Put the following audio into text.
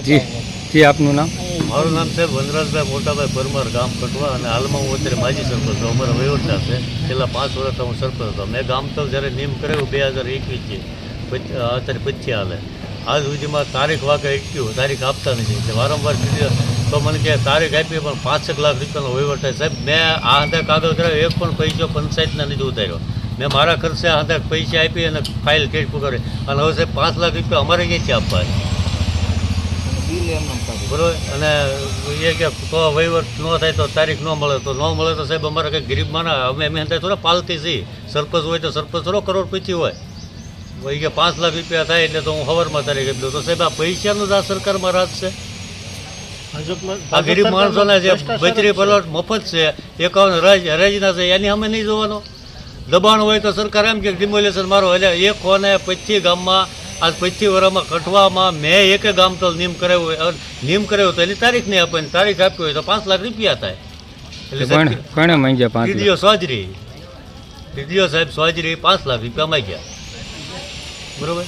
જી જી, આપનું નામ? મારું નામ છે વનરાજભાઈ મોટાભાઈ પરમાર, ગામ કટવા અને હાલમાં હું અત્યારે માજી સરપંચ છું. અમારા વહીવટદાર છે. છેલ્લા પાંચ વર્ષ હું સરપંચ હતો. મેં ગામ તો જ્યારે નિયમ કર્યો બે હજાર એકવીસથી પચ- અત્યારે પછી હાલે. આજ સુધીમાં તારીખ વાગે અટક્યું. તારીખ આપતા નથી. વારંવાર તો મને કે તારીખ આપી, પણ પાંચેક લાખ રૂપિયાનો વહીવટ થાય. સાહેબ, મેં આ અંદર કાગળ કરાવ્યો. એક પણ પૈસો પંચાયતના નથી ઉતાર્યો. મેં મારા ખર્ચે હંધે પૈસા આપી અને ફાઇલ કેટ કરી અને હવે સાહેબ, પાંચ લાખ રૂપિયા અમારે ક્યાંથી આપવા? બરોબર? અને એ કે તો વહીવટ ન થાય તો તારીખ ન મળે તો ન મળે તો સાહેબ અમારે કંઈક ગરીબ માના અમે એમ થાય થોડા પાલતી છીએ. સરપંચ હોય તો સરપંચ થોડો કરોડપતિ હોય. વહી કે પાંચ લાખ રૂપિયા થાય એટલે તો હું હવરમાં તારીખ આપી દઉં. તો સાહેબ આ પૈસાનું જ આ સરકારમાં રાજ છે. આ ગરીબ માણસોના જે બચરી પલોટ મફત છે એકાવન રાજ હરાજીના છે એની અમે નહીં જોવાનો. દબાણ હોય તો સરકાર એમ કે ડિમોલેશન મારો એટલે એક કોને પચીસ ગામમાં આજ પચીસ વર્ષમાં કઠવામાં મેં એકે ગામ તો નિયમ કરાવ્યો હોય નિયમ કરાવ્યો તો એની તારીખ નહીં આપે તારીખ આપી હોય તો પાંચ લાખ રૂપિયા થાય. એટલે કોણે માંગ્યા પાંચ દીદીઓ સ્વાજરી. દીદીઓ સાહેબ સ્વાજરી પાંચ લાખ રૂપિયા માંગ્યા. બરોબર?